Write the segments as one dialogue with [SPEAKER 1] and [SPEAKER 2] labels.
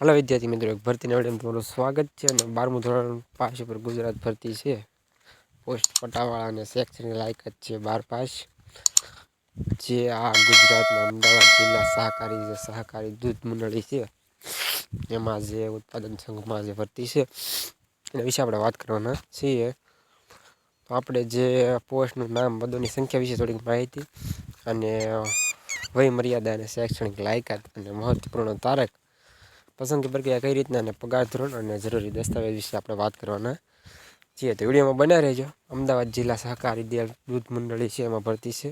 [SPEAKER 1] Hello વિદ્યાર્થી મિત્રો, એક ભરતી નવડીમાં તમારું સ્વાગત છે અને બારમું ધોરણ પાસ ઉપર ગુજરાત ભરતી છે. પોસ્ટ પટાવાળા અને શૈક્ષણિક લાયકાત છે બાર પાસ. જે આ ગુજરાતના અમદાવાદ જિલ્લા સહકારી જે સહકારી દૂધ મંડળી છે, એમાં જે ઉત્પાદન સંઘમાં જે ભરતી છે, એના વિશે આપણે વાત કરવાના છીએ. તો આપણે જે પોસ્ટનું નામ બધોની સંખ્યા વિશે થોડીક માહિતી અને વય મર્યાદા અને શૈક્ષણિક લાયકાત અને મહત્વપૂર્ણ તારક પસંદગી પ્રક્રિયા કઈ રીતના અને પગાર ધોરણ અને જરૂરી દસ્તાવેજ વિશે આપણે વાત કરવાના છીએ. તો વિડીયોમાં બન્યા રહેજો. અમદાવાદ જિલ્લા સહકારી દિયાલ દૂધ મંડળી છે, એમાં ભરતી છે.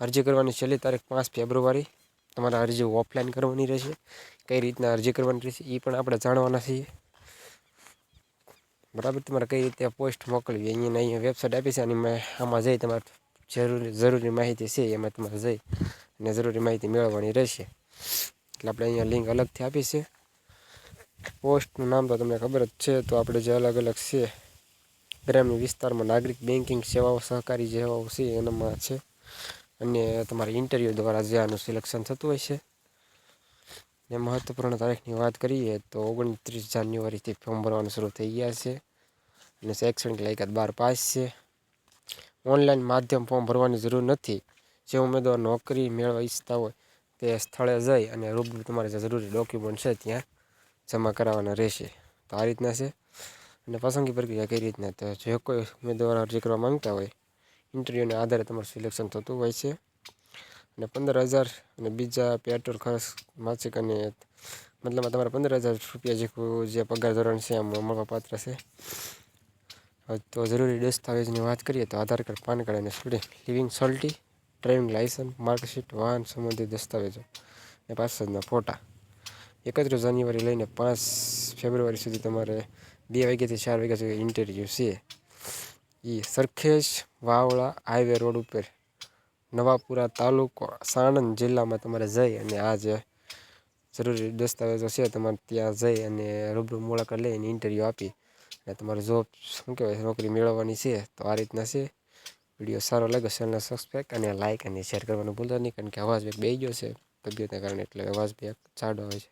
[SPEAKER 1] અરજી કરવાની છેલ્લી તારીખ પાંચ ફેબ્રુઆરી. તમારે અરજી ઓફલાઈન કરવાની રહેશે. કઈ રીતના અરજી કરવાની રહેશે એ પણ આપણે જાણવાના છીએ. બરાબર, તમારે કઈ રીતે પોસ્ટ મોકલવી, અહીંયા અહીંયા વેબસાઇટ આપી છે અને મેં આમાં જઈ તમારે જરૂરી જરૂરી માહિતી છે, એમાં તમારે જઈ અને જરૂરી માહિતી મેળવવાની રહેશે. એટલે આપણે અહીંયા લિંક અલગથી આપી છે. પોસ્ટનું નામ તો તમને ખબર જ છે, તો આપણે જે અલગ અલગ છે ગ્રામ્ય વિસ્તારમાં નાગરિક બેન્કિંગ સેવાઓ સહકારી સેવાઓ છે, એનામાં છે. અને તમારી ઇન્ટરવ્યૂ દ્વારા જે આનું સિલેક્શન થતું હોય છે. ને મહત્વપૂર્ણ તારીખની વાત કરીએ તો ઓગણત્રીસ જાન્યુઆરીથી ફોર્મ ભરવાનું શરૂ થઈ ગયા છે. અને શૈક્ષણિક લાયકાત બાર પાસ છે. ઓનલાઈન માધ્યમ ફોર્મ ભરવાની જરૂર નથી. જે ઉમેદવાર નોકરી મેળવવા ઈચ્છતા હોય તે સ્થળે જઈ અને રૂબરૂ તમારે જે જરૂરી ડોક્યુમેન્ટ છે ત્યાં જમા કરાવવાના રહેશે. તો આ રીતના છે. અને પસંદગી પ્રક્રિયા કઈ રીતના? તો જે કોઈ ઉમેદવાર અરજી કરવા માંગતા હોય ઇન્ટરવ્યૂના આધારે તમારું સિલેક્શન થતું હોય છે. અને પંદર હજાર અને બીજા પેટ્રોલ ખર્ચ, માસિક અને મતલબમાં તમારે પંદર હજાર રૂપિયા જેટલું જે પગાર ધોરણ છે એમ મળવાપાત્ર છે. તો જરૂરી દસ્તાવેજની વાત કરીએ તો આધાર કાર્ડ, પાન કાર્ડ અને સ્ટુડન્ટ લિવિંગ સોલ્ટી ડ્રાઇવિંગ લાઇસન્સ, માર્કશીટ, વાહન સંબંધિત દસ્તાવેજો અને પાસપોર્ટના ફોટા. એકત્રીસ જાન્યુઆરી લઈને પાંચ ફેબ્રુઆરી સુધી તમારે બે વાગ્યાથી ચાર વાગ્યા સુધી ઇન્ટરવ્યૂ છે. એ સરખેજ વાવળા હાઈવે રોડ ઉપર નવાપુરા તાલુકો સાણંદ જિલ્લામાં તમારે જઈ અને આ જે જરૂરી દસ્તાવેજો છે તમારે ત્યાં જઈ અને રૂબરૂ મુલાકાત લઈને ઇન્ટરવ્યૂ આપી. અને તમારે જોબ શું કહેવાય, નોકરી મેળવવાની છે તો આ રીતના છે. વીડિયો સારો લાગે ચેનલને સબસ્ક્રાઈબ અને લાઇક અને શેર કરવાનું ભૂલતા નહીં, કારણ કે અવાજ બે ગયો છે તબિયતના કારણે, એટલે અવાજ બે ચાડો આવે છે.